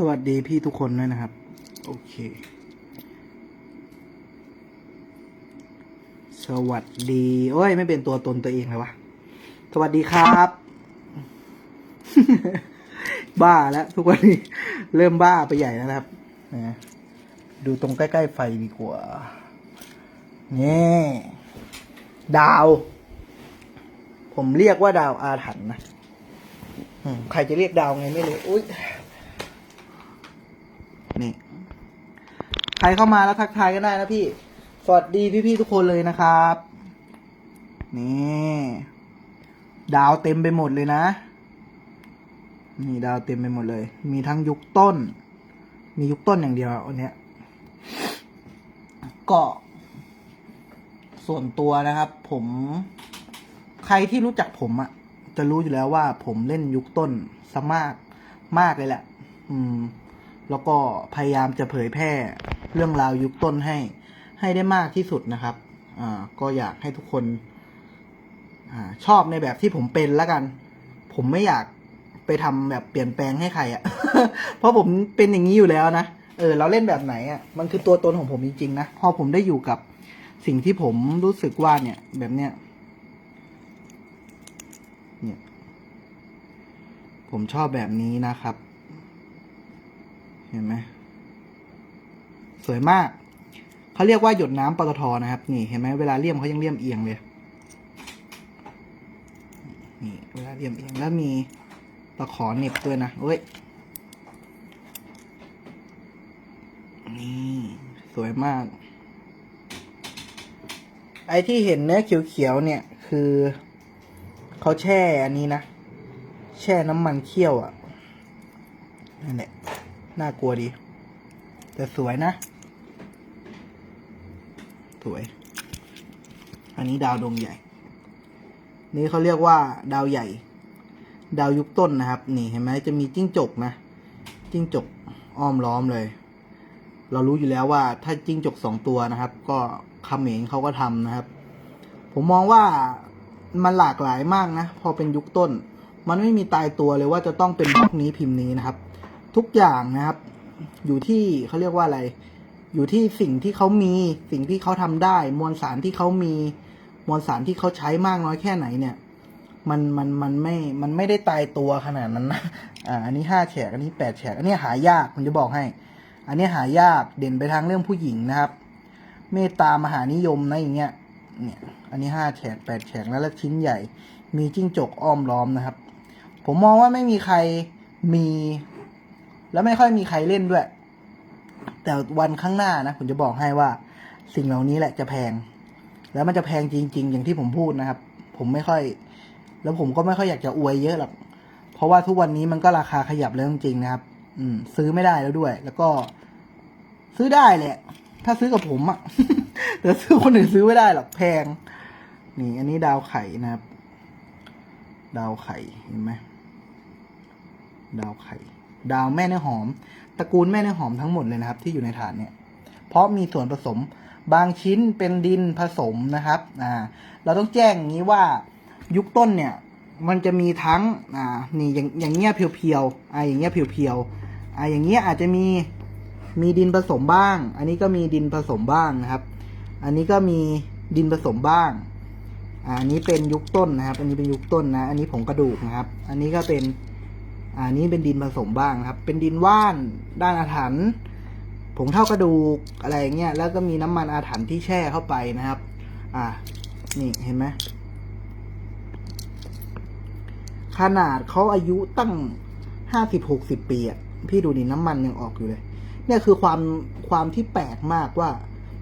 สวัสดีพี่ทุกคนด้วยนะครับ โอเค สวัสดีโอ้ย ไม่เป็นตัวตนตัวเองเลยวะ สวัสดีครับ บ้าแล้ว ทุกวันนี้เริ่มบ้าไปใหญ่แล้วนะครับนะดูตรงใกล้ๆไฟดีกว่านี่ดาว ผมเรียกว่าดาวอาถรรพ์นะอืมใครจะเรียกดาวไงไม่รู้อุ้ย นี่ ใครเข้ามาแล้วทักทายกันได้นะพี่ สวัสดีพี่ๆทุกคนเลยนะครับ นี่ดาวเต็มไปหมดเลยนะ นี่ดาวเต็มไปหมดเลย มีทั้งยุคต้น มียุคต้นอย่างเดียวอันเนี้ยก็ ส่วนตัวนะครับ ผม ใครที่รู้จักผมอะจะรู้อยู่แล้วว่า ผมเล่นยุคต้นซะมากมากเลยแหละ อืม แล้วก็พยายามจะเผยแพร่ เรื่องราวยุคต้นให้ ให้ได้มากที่สุดนะครับอ่าก็อยากให้ทุกคนอ่าชอบในแบบที่ผมเป็นแล้วกัน ผมไม่อยากไปทำแบบเปลี่ยนแปลงให้ใครอะ่ะ เพราะผมเป็นอย่างนี้อยู่แล้วนะ เออ เราเล่นแบบไหนอะ่ะ มันคือตัวตนของผมจริงๆนะ พอผมได้อยู่กับสิ่งที่ผมรู้สึกว่าเนี่ย แบบเนี้ย เนี่ย ผมชอบแบบนี้นะครับ เห็นไหม สวยมาก เขาเรียกว่าหยดน้ำปตทนะครับ นี่เห็นไหมเวลาเลี่ยมเขายังเลี่ยมเอียงเลย นี่เวลาเลี่ยมเอียงแล้วมีตะขอเน็บด้วยนะเอ้ย นี่สวยมาก ไอ้ที่เห็นเนื้อเขียวๆเนี่ย คือเขาแช่อันนี้นะ แช่น้ำมันเคี่ยวอะ่ะนั่นแหละน่ากลัวดี แต่สวยนะ สวย อันนี้ดาวดวงใหญ่ นี่เขาเรียกว่าดาวใหญ่ ดาวยุคต้นนะครับ นี่เห็นไหมจะมีจิ้งจกนะ จิ้งจกอ้อมล้อมเลย เรารู้อยู่แล้วว่าถ้าจิ้งจกสองตัวนะครับ ก็เขมรเขาก็ทำนะครับ ผมมองว่ามันหลากหลายมากนะ พอเป็นยุคต้น มันไม่มีตายตัวเลยว่าจะต้องเป็นบล็อกนี้พิมพ์นี้นะครับ ทุกอย่างนะครับ อยู่ที่เขาเรียกว่าอะไร อยู่ที่สิ่งที่เขามี สิ่งที่เขาทำได้ มวลสารที่เขามี มวลสารที่เขาใช้มากน้อยแค่ไหนเนี่ย มันมันมันไม่ มันไม่ได้ตายตัวขนาดนั้นนะอ่าอันนี้ห้าแฉกอันนี้แปดแฉกอันนี้หายากผมจะบอกให้ อันนี้หายากเด่นไปทางเรื่องผู้หญิงนะครับ เมตตามหานิยมนะอย่างเงี้ยเนี่ยอันนี้ห้าแฉกแปดแฉกแล้วแล้วชิ้นใหญ่ มีจิ้งจกอ้อมล้อมนะครับ ผมมองว่าไม่มีใครมี แล้วไม่ค่อยมีใครเล่นด้วย แต่วันข้างหน้านะผมจะบอกให้ว่า สิ่งเหล่านี้แหละจะแพง แล้วมันจะแพงจริง ๆ อย่างที่ผมพูดนะครับ ผมไม่ค่อย แล้วผมก็ไม่ค่อยอยากจะอวยเยอะหรอกเพราะว่าทุกวันนี้มันก็ราคาขยับแล้วจริงๆนะครับ อืม ซื้อไม่ได้แล้วด้วย แล้วก็ ซื้อได้แหละ ถ้าซื้อกับผมอะแต่ซื้อคนอื่นซื้อไม่ได้หรอกแพง นี่ อันนี้ดาวไข่นะครับ ดาวไข่เห็นไหมดาวไข่ ดาวแม่เนื้อหอม ตระกูลแม่เนื้อหอมทั้งหมดเลยนะครับ ที่อยู่ในถาดเนี่ย เพราะมีส่วนผสมบางชิ้นเป็นดินผสมนะครับอ่าเราต้องแจ้งอย่างนี้ว่ายุคต้นเนี่ยมันจะมีทั้งอ่านี่อย่างอย่างเงี้ยเพียวๆอ่าอย่างเงี้ยเพียวๆอ่าอย่างเงี้ยอาจจะมีมีดินผสมบ้าง อันนี้ก็มีดินผสมบ้างนะครับ อันนี้ก็มีดินผสมบ้างอันนี้เป็นยุคต้นนะครับ อันนี้เป็นยุคต้นนะ อันนี้ผงกระดูกนะครับ อันนี้ก็เป็น อันนี้เป็นดินผสมบ้างครับ เป็นดินว่านด้านอาถรรพ์ผงเท่ากระดูกอะไรอย่างเงี้ยแล้วก็มีน้ำมันอาถรรพ์ที่แช่เข้าไปนะครับ อ่านี่เห็นไหมขนาดเขาอายุตั้งห้าสิบหกสิบปีอะพี่ดูดิน้ำมันยังออกอยู่เลย เนี่ยคือความความที่แปลกมากว่า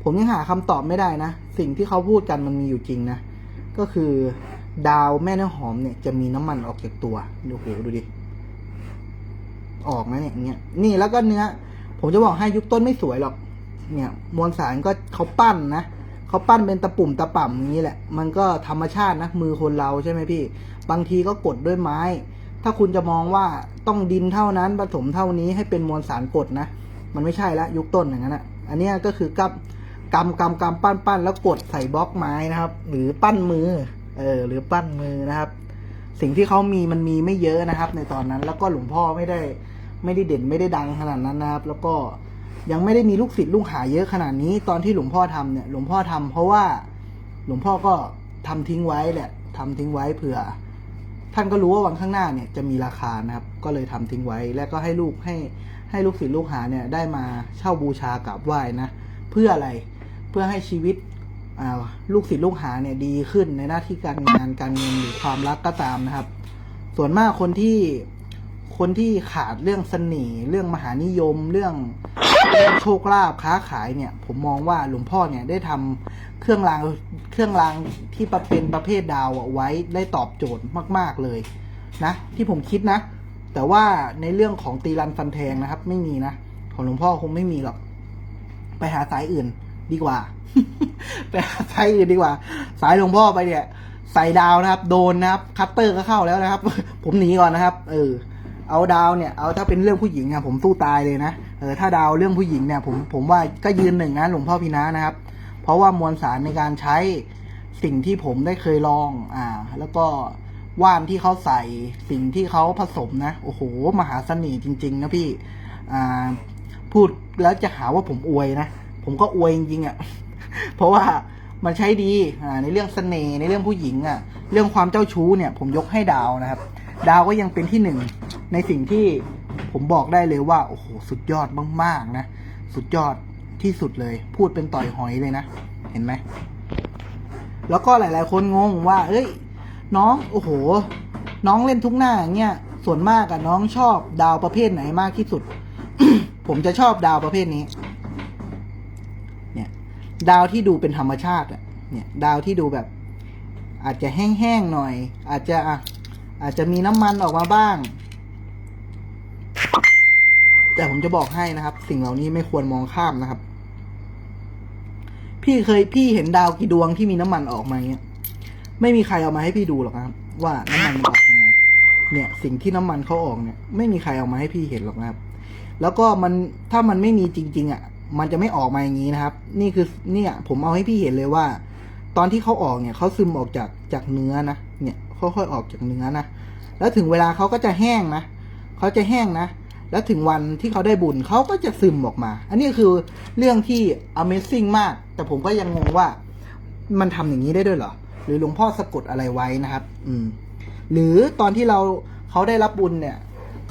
ผมยังหาคำตอบไม่ได้นะ สิ่งที่เขาพูดกันมันมีอยู่จริงนะก็คือดาวแม่เนื้อหอมเนี่ยจะมีน้ำมันออกจากตัวดูโหดูดิ ออกนะเนี่ยเงี้ยนี่แล้วก็เนื้อ ผมจะบอกให้ยุคต้นไม่สวยหรอก เนี่ย มวลสารก็เขาปั้นนะเขาปั้นเป็นตะปุ่มตะป่ำอย่างนี้แหละ มันก็ธรรมชาตินะมือคนเราใช่ไหมพี่ บางทีก็กดด้วยไม้ ถ้าคุณจะมองว่าต้องดินเท่านั้นผสมเท่านี้ให้เป็นมวลสารกดนะ มันไม่ใช่ละยุคต้นอย่างนั้นอะอันนี้ก็คือกำกำกำกำปั้นปั้นแล้วกดใส่บล็อกไม้นะครับ หรือปั้นมือ เออ หรือปั้นมือนะครับ สิ่งที่เขามีมันมีไม่เยอะนะครับ ในตอนนั้นแล้วก็หลวงพ่อไม่ได้ ไม่ได้เด่นไม่ได้ดังขนาดนั้นนะครับ แล้วก็ยังไม่ได้มีลูกศิษย์ลูกหาเยอะขนาดนี้ ตอนที่หลวงพ่อทำเนี่ยหลวงพ่อทำเพราะว่าหลวงพ่อก็ทำทิ้งไว้แหละทำทิ้งไว้เผื่อ ท่านก็รู้ว่าวันข้างหน้าเนี่ยจะมีราคานะครับ ก็เลยทำทิ้งไว้ แล้วก็ให้ลูกให้ให้ลูกศิษย์ลูกหาเนี่ยได้มาเช่าบูชากราบไหว้นะ เพื่ออะไรเพื่อให้ชีวิตอ่าลูกศิษย์ลูกหาเนี่ยดีขึ้นในหน้าที่การงานการเงินหรือความรักก็ตามนะครับ ส่วนมากคนที่ คนที่ขาดเรื่องเสน่ห์เรื่องมหานิยมเรื่องเรื่องโชคลาภค้าขายเนี่ย ผมมองว่าหลวงพ่อเนี่ยได้ทำเครื่องรางเครื่องรางที่ประเป็นประเภทดาวอะไว้ได้ตอบโจทย์มาก ๆเลยนะ ที่ผมคิดนะ แต่ว่าในเรื่องของตีรันฟันแทงนะครับ ไม่มีนะของหลวงพ่อคงไม่มีหรอกไปหาสายอื่นดีกว่า ไปหาสายอื่นดีกว่า สายหลวงพ่อไปเนี่ยใส่ดาวนะครับ โดนนะครับ คัตเตอร์ก็เข้าแล้วนะครับ ผมหนีก่อนนะครับ เออ เอาดาวเนี่ยเอาถ้าเป็นเรื่องผู้หญิงอะผมสู้ตายเลยนะเออถ้าดาวเรื่องผู้หญิงเนี่ยผมผมว่าก็ยืนหนึ่งนะหลวงพ่อพีนะนะครับ เพราะว่ามวลสารในการใช้สิ่งที่ผมได้เคยลองอ่า แล้วก็ว่านที่เขาใส่สิ่งที่เขาผสมนะโอ้โห มหาเสน่ห์จริง ๆ นะพี่อ่าพูดแล้วจะหาว่าผมอวยนะผมก็อวยจริงๆอะ่ะเพราะว่ามันใช้ดีอ่าในเรื่องเสน่ห์ในเรื่องผู้หญิงอะ่ะ เรื่องความเจ้าชู้เนี่ย ผมยกให้ดาวนะครับ ดาวก็ยังเป็นที่หนึ่งในสิ่งที่ผมบอกได้เลยว่า โอ้โห สุดยอดมากๆนะ สุดยอดที่สุดเลย พูดเป็นต่อยหอยเลยนะ เห็นไหม แล้วก็หลายๆ คนงงว่า เอ้ย น้อง โอ้โห น้องเล่นทุกหน้าอย่างเงี้ย ส่วนมากอะน้องชอบดาวประเภทไหนมากที่สุด ผมจะชอบดาวประเภทนี้ เนี่ย ดาวที่ดูเป็นธรรมชาติอะเนี่ย ดาวที่ดูแบบ อาจจะแห้งๆหน่อย อาจจะอะ อาจจะมีน้ำมันออกมาบ้าง แต่ผมจะบอกให้นะครับ สิ่งเหล่านี้ไม่ควรมองข้ามนะครับ พี่เคยพี่เห็นดาวกี่ดวงที่มีน้ำมันออกมาเงี้ย ไม่มีใครเอามาให้พี่ดูหรอกนะครับ ว่าน้ำมันมันออกยังไงเนี่ย สิ่งที่น้ำมันเขาออกเนี่ย ไม่มีใครเอามาให้พี่เห็นหรอกนะครับ แล้วก็มันถ้ามันไม่มีจริง ๆ อะ มันจะไม่ออกมาอย่างนี้นะครับ นี่คือเนี่ย ผมเอาให้พี่เห็นเลยว่า ตอนที่เขาออกเนี่ยเขาซึมออกจากจากเนื้อนะเนี่ย ค่อยๆออกจากเนื้อนะแล้วถึงเวลาเขาก็จะแห้งนะเขาจะแห้งนะ แล้วถึงวันที่เขาได้บุญเขาก็จะซึมออกมา อันนี้คือเรื่องที่ Amazing มาก แต่ผมก็ยังงงว่ามันทำอย่างนี้ได้ด้วยเหรอ หรือหลวงพ่อสะกดอะไรไว้นะครับ อืม หรือตอนที่เราเขาได้รับบุญเนี่ย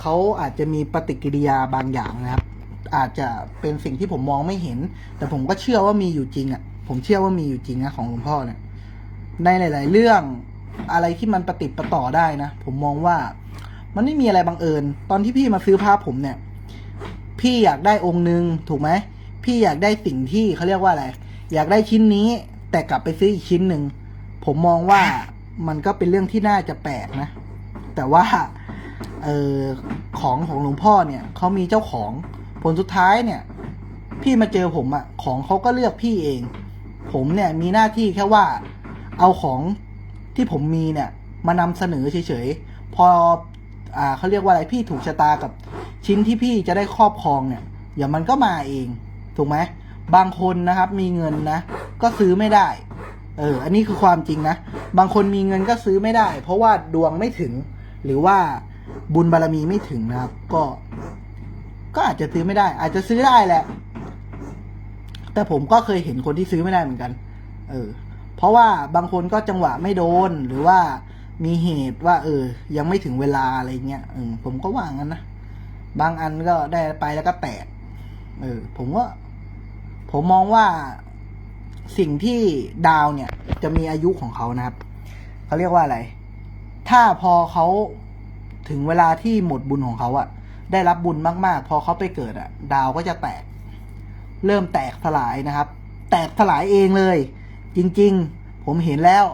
เขาอาจจะมีปฏิกิริยาบางอย่างนะครับ อาจจะเป็นสิ่งที่ผมมองไม่เห็น แต่ผมก็เชื่อว่ามีอยู่จริงอะ่ะ ผมเชื่อว่ามีอยู่จริงนะของหลวงพ่อเนี่ยในหลาย ๆ เรื่อง อะไรที่มันประติดประต่อได้นะ ผมมองว่ามันไม่มีอะไรบังเอิญ ตอนที่พี่มาซื้อภาพผมเนี่ย พี่อยากได้องค์หนึ่งถูกไหมพี่อยากได้สิ่งที่เขาเรียกว่าอะไร อยากได้ชิ้นนี้ แต่กลับไปซื้ออีกชิ้นหนึ่งผมมองว่ามันก็เป็นเรื่องที่น่าจะแปลกนะ แต่ว่าเออของของหลวงพ่อเนี่ยเขามีเจ้าของผลสุดท้ายเนี่ย พี่มาเจอผมอะของเขาก็เลือกพี่เอง ผมเนี่ยมีหน้าที่แค่ว่า เอาของ ที่ผมมีเนี่ยมานำเสนอเฉยๆ พออ่าเขาเรียกว่าอะไรพี่ถูกชะตากับชิ้นที่พี่จะได้ครอบครองเนี่ยเดี๋ยวมันก็มาเอง ถูกไหมบางคนนะครับมีเงินนะ ก็ซื้อไม่ได้ เออ อันนี้คือความจริงนะ บางคนมีเงินก็ซื้อไม่ได้ เพราะว่าดวงไม่ถึง หรือว่าบุญบารรมีไม่ถึงนะครับ ก็ ก็อาจจะซื้อไม่ได้ อาจจะซื้อได้แหละ แต่ผมก็เคยเห็นคนที่ซื้อไม่ได้เหมือนกัน เออ ราะว่าบางคนก็จังหวะไม่โดนหรือว่ามีเหตุว่า เออ ยังไม่ถึงเวลาอะไรเงี้ยเออผมก็ว่างั้นนะบางอันก็ได้ไปแล้วก็แตก เออ ผมว่าผมมองว่าสิ่งที่ดาวเนี่ย จะมีอายุของเขานะครับเขาเรียกว่าอะไร ถ้าพอเขาถึงเวลาที่หมดบุญของเขาอะได้รับบุญมาก ๆ พอเขาไปเกิดอะดาวก็จะแตก เริ่มแตกสลายนะครับ แตกสลายเองเลย จริง ๆ ผมเห็นแล้ว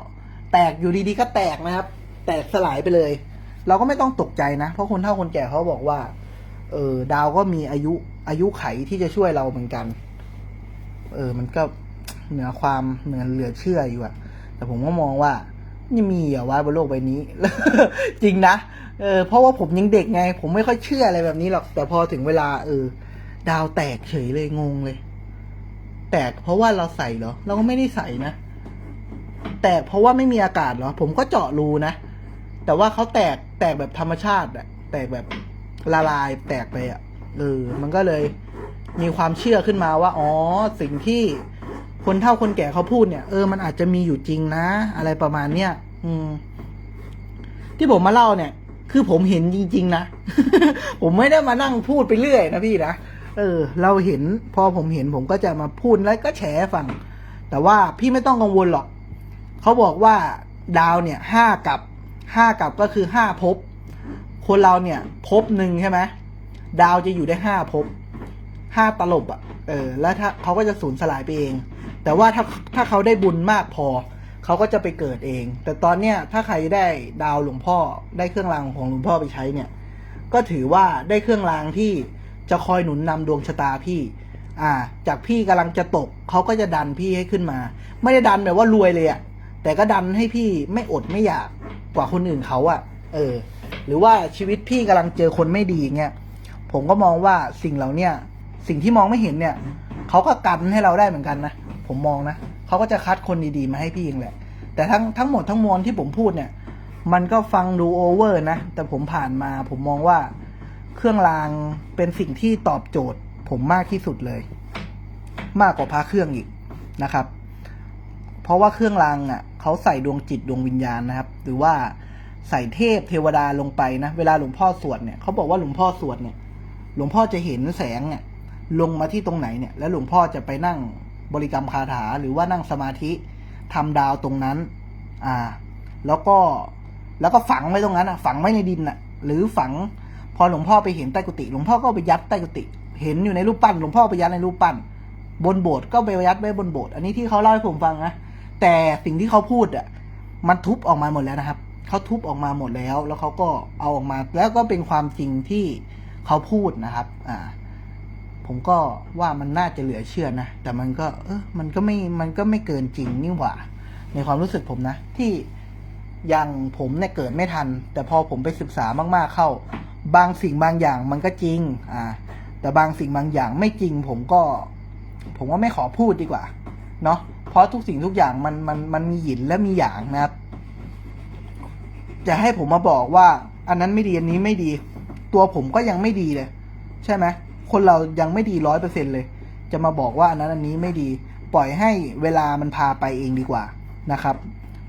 แตกอยู่ดีๆก็แตกนะครับ แตกสลายไปเลย เราก็ไม่ต้องตกใจนะ เพราะคนเฒ่าคนแก่เขาบอกว่า เออดาวก็มีอายุอายุไขที่จะช่วยเราเหมือนกัน เออ มันก็เหนือความเหนือเหลือเชื่ออยู่อะแต่ผมก็มองว่านี่มีเหรอวะบนโลกใบนี้ จริงนะเออเพราะว่าผมยังเด็กไง ผมไม่ค่อยเชื่ออะไรแบบนี้หรอก แต่พอถึงเวลา เออ ดาวแตกเฉยเลยงงเลย แตกเพราะว่าเราใส่เหรอ เราก็ไม่ได้ใส่นะ แตกเพราะว่าไม่มีอากาศเหรอ ผมก็เจาะรูนะ แต่ว่าเขาแตกแตกแบบธรรมชาติอะแตกแบบละลายแตกไปอะเออ มันก็เลยมีความเชื่อขึ้นมาว่า อ๋อ สิ่งที่คนเฒ่าคนแก่เขาพูดเนี่ย เออ มันอาจจะมีอยู่จริงนะ อะไรประมาณเนี้ย อืม ที่ผมมาเล่าเนี่ย คือผมเห็นจริง ๆ นะ ผมไม่ได้มานั่งพูดไปเรื่อยนะพี่นะ เออ เราเห็นพอผมเห็นผมก็จะมาพูดแล้วก็แฉฟัง แต่ว่าพี่ไม่ต้องกังวลหรอกเขาบอกว่าดาวเนี่ยห้ากับห้ากับก็คือห้าภพคนเราเนี่ยภพหนึ่งใช่ไหมดาวจะอยู่ได้ห้าภพห้าตลบอะ่ะเออ แล้วถ้าเขาก็จะสูญสลายไปเอง แต่ว่าถ้าถ้าเขาได้บุญมากพอ เขาก็จะไปเกิดเอง แต่ตอนเนี้ยถ้าใครได้ดาวหลวงพ่อได้เครื่องรางของหลวงพ่อไปใช้เนี่ย ก็ถือว่าได้เครื่องรางที่ จะคอยหนุนนำดวงชะตาพี่ อ่า จากพี่กำลังจะตกเขาก็จะดันพี่ให้ขึ้นมา ไม่ได้ดันแบบว่ารวยเลยอะแต่ก็ดันให้พี่ไม่อดไม่อยากกว่าคนอื่นเขาอะเออ หรือว่าชีวิตพี่กำลังเจอคนไม่ดีเงี้ยผมก็มองว่าสิ่งเหล่าเนี้ยสิ่งที่มองไม่เห็นเนี่ยเขาก็กันให้เราได้เหมือนกันนะผมมองนะเขาก็จะคัดคนดีๆมาให้พี่เองแหละ แต่ทั้งทั้งหมดทั้งมวลที่ผมพูดเนี่ย มันก็ฟังดูโอเวอร์นะ แต่ผมผ่านมาผมมองว่า เครื่องรางเป็นสิ่งที่ตอบโจทย์ ผมมากที่สุดเลย มากกว่าพระเครื่องอีกนะครับ เพราะว่าเครื่องรางอะเขาใส่ดวงจิตดวงวิญญาณนะครับ หรือว่าใส่เทพเทวดาลงไปนะ เวลาหลวงพ่อสวดเนี่ยเขาบอกว่าหลวงพ่อสวดเนี่ย หลวงพ่อจะเห็นแสงเนี่ย ลงมาที่ตรงไหนเนี่ย แล้วหลวงพ่อจะไปนั่งบริกรรมคาถาหรือว่านั่งสมาธิทำดาวตรงนั้น อ่า แล้วก็แล้วก็ฝังไว้ตรงนั้นอะ ฝังไว้ในดินอะ หรือฝัง พอหลวงพ่อไปเห็นใต้กุฏิหลวงพ่อก็ไปยัดใต้กุฏิเห็นอยู่ในรูปปั้นหลวงพ่อไปยัดในรูปปั้น บนโบสถ์ก็ไปยัดไว้บนโบสถ์อันนี้ที่เขาเล่าให้ผมฟังนะแต่สิ่งที่เขาพูดอะมันทุบออกมาหมดแล้วนะครับเขาทุบออกมาหมดแล้ว แล้วเขาก็เอาออกมาแล้วก็เป็นความจริงที่เขาพูดนะครับ อ่า ผมก็ว่ามันน่าจะเหลือเชื่อนะแต่มันก็ เออมันก็ไม่มันก็ไม่เกินจริงนี่หว่า ในความรู้สึกผมนะที่อย่างผมเนี่ยเกิดไม่ทัน แต่พอผมไปศึกษามากๆเข้า บางสิ่งบางอย่างมันก็จริง อ่า แต่บางสิ่งบางอย่างไม่จริง ผมก็ ผมว่าไม่ขอพูดดีกว่า เนาะเพราะทุกสิ่งทุกอย่างมันมันมันมีหยินและมีหยางนะครับ จะให้ผมมาบอกว่า อันนั้นไม่ดีอันนี้ไม่ดี ตัวผมก็ยังไม่ดีเลย ใช่ไหมคนเรายังไม่ดีร้อยเปอร์เซ็นเลย จะมาบอกว่าอันนั้นอันนี้ไม่ดี ปล่อยให้เวลามันพาไปเองดีกว่านะครับ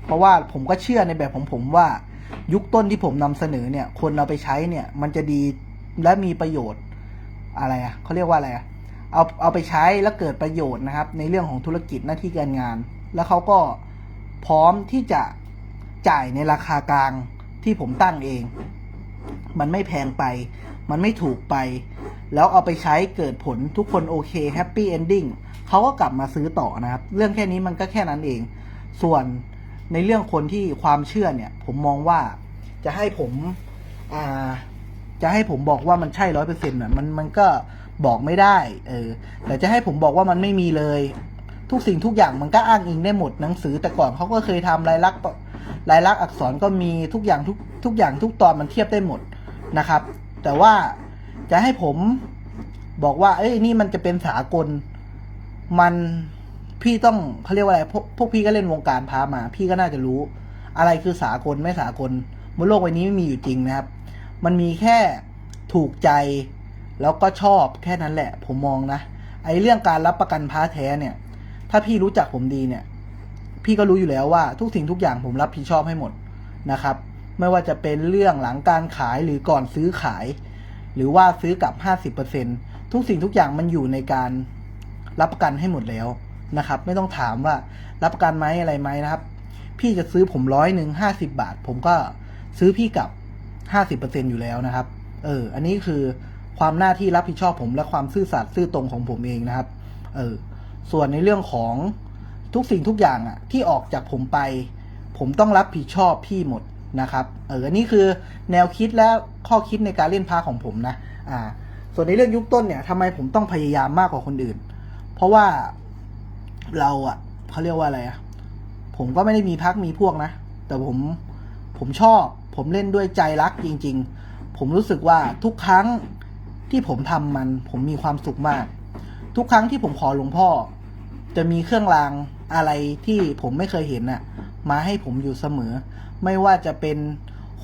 เพราะว่าผมก็เชื่อในแบบของผมว่า ยุคต้นที่ผมนำเสนอเนี่ย คนเอาไปใช้เนี่ย มันจะดีและมีประโยชน์อะไรอะเขาเรียกว่าอะไรอะเอาเอาไปใช้แล้วเกิดประโยชน์นะครับ ในเรื่องของธุรกิจหน้าที่การงาน แล้วเขาก็พร้อมที่จะจ่ายในราคากลางที่ผมตั้งเอง มันไม่แพงไป มันไม่ถูกไป แล้วเอาไปใช้เกิดผลทุกคนโอเคแฮปปี้เอนดิ้งเขาก็กลับมาซื้อต่อนะครับ เรื่องแค่นี้มันก็แค่นั้นเอง ส่วน ในเรื่องคนที่ความเชื่อเนี่ย ผมมองว่าจะให้ผมอ่าจะให้ผมบอกว่ามันใช่ร้อยเปอร์เซ็นต์อะมันมันก็บอกไม่ได้ เออ แต่จะให้ผมบอกว่ามันไม่มีเลย ทุกสิ่งทุกอย่างมันก็อ้างอิงได้หมดหนังสือ แต่ก่อนเขาก็เคยทำลายลักษณ์ลายลักษณ์อักษรก็มีทุกอย่างทุกทุกอย่างทุกตอนมันเทียบได้หมดนะครับ แต่ว่าจะให้ผมบอกว่า เอ้ยนี่มันจะเป็นสากลมัน พี่ต้องเขาเรียกว่าอะไรพวกพวกพี่ก็เล่นวงการพามา พี่ก็น่าจะรู้ อะไรคือสากลไม่สากลบนโลกใบนี้ไม่มีอยู่จริงนะครับ มันมีแค่ถูกใจแล้วก็ชอบแค่นั้นแหละ ผมมองนะไอ้เรื่องการรับประกันพาแท้เนี่ย ถ้าพี่รู้จักผมดีเนี่ย พี่ก็รู้อยู่แล้วว่าทุกสิ่งทุกอย่างผมรับผิดชอบให้หมดนะครับ ไม่ว่าจะเป็นเรื่องหลังการขายหรือก่อนซื้อขาย หรือว่าซื้อกับ 50%ทุกสิ่งทุกอย่างมันอยู่ในการรับประกันให้หมดแล้ว นะครับ ไม่ต้องถามว่ารับประกันไหมอะไรไหมนะครับ พี่จะซื้อผมร้อยหนึ่งห้าสิบาท ผมก็ซื้อพี่กลับห้าสิบเปอร์เซ็นอยู่แล้วนะครับ เออ อันนี้คือความหน้าที่รับผิดชอบผมและความซื่อสัตย์ซื่อตรงของผมเองนะครับ เออ ส่วนในเรื่องของทุกสิ่งทุกอย่างอะที่ออกจากผมไป ผมต้องรับผิดชอบพี่หมดนะครับ เออ อันนี้คือแนวคิดและข้อคิดในการเล่นพาของผมนะ อ่า ส่วนในเรื่องยุคต้นเนี่ยทำไมผมต้องพยายามมากกว่าคนอื่น เพราะว่า เราอะเขาเรียกว่าอะไรอะผมก็ไม่ได้มีพักมีพวกนะ แต่ผมผมชอบ ผมเล่นด้วยใจรักจริง ๆ ผมรู้สึกว่าทุกครั้งที่ผมทำมัน ผมมีความสุขมาก ทุกครั้งที่ผมขอหลวงพ่อ จะมีเครื่องรางอะไรที่ผมไม่เคยเห็นน่ะ มาให้ผมอยู่เสมอ ไม่ว่าจะเป็น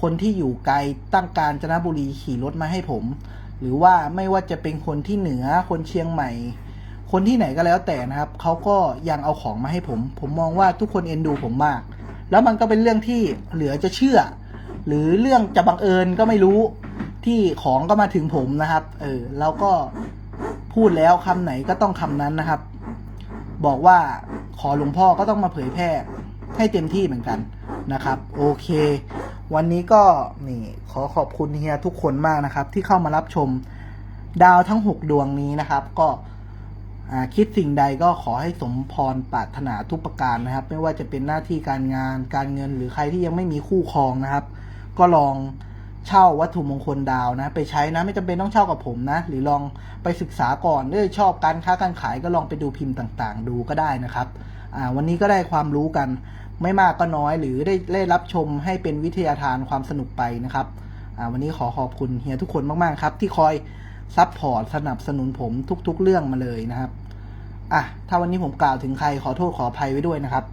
คนที่อยู่ไกลตั้งการจนบุรีขี่รถมาให้ผม หรือว่าไม่ว่าจะเป็นคนที่เหนือคนเชียงใหม่ คนที่ไหนก็แล้วแต่นะครับเขาก็ยังเอาของมาให้ผม ผมมองว่าทุกคนเอ็นดูผมมาก แล้วมันก็เป็นเรื่องที่เหลือจะเชื่อ หรือเรื่องจะบังเอิญก็ไม่รู้ที่ของก็มาถึงผมนะครับ เออแล้วก็พูดแล้วคำไหนก็ต้องคำนั้นนะครับ บอกว่าขอหลวงพ่อก็ต้องมาเผยแพร่ให้เต็มที่เหมือนกันนะครับ โอเค วันนี้ก็นี่ขอขอบคุณเฮียทุกคนมากนะครับ ที่เข้ามารับชมดาวทั้ง 6 ดวงนี้นะครับ ก็ คิดสิ่งใดก็ขอให้สมพรปรารถนาทุกประการนะครับ ไม่ว่าจะเป็นหน้าที่การงานการเงินหรือใครที่ยังไม่มีคู่ครองนะครับ ก็ลองเช่าวัตถุมงคลดาวนะ ไปใช้นะไม่จำเป็นต้องเช่ากับผมนะ หรือลองไปศึกษาก่อนเออชอบการค้าการขายก็ลองไปดูพิมพ์ต่างๆ ดูก็ได้นะครับวันนี้ก็ได้ความรู้กันไม่มากก็น้อย หรือได้ได้รับชมให้เป็นวิทยาทานความสนุกไปนะครับวันนี้ขอขอบคุณเฮียทุกคนมากๆครับ ที่คอย ซัพพอร์ตสนับสนุนผมทุกๆ เรื่องมาเลยนะครับอะถ้าวันนี้ผมกล่าวถึงใครขอโทษขออภัยไว้ด้วยนะครับ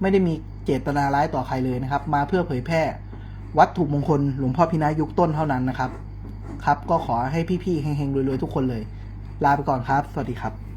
ไม่ได้มีเจตนาร้ายต่อใครเลยนะครับ มาเพื่อเผยแพร่ วัตถุมงคลหลวงพ่อพินายุคต้นเท่านั้นนะครับ ครับ ก็ขอให้พี่ๆเฮงๆรวยๆทุกคนเลย ลาไปก่อนครับ สวัสดีครับ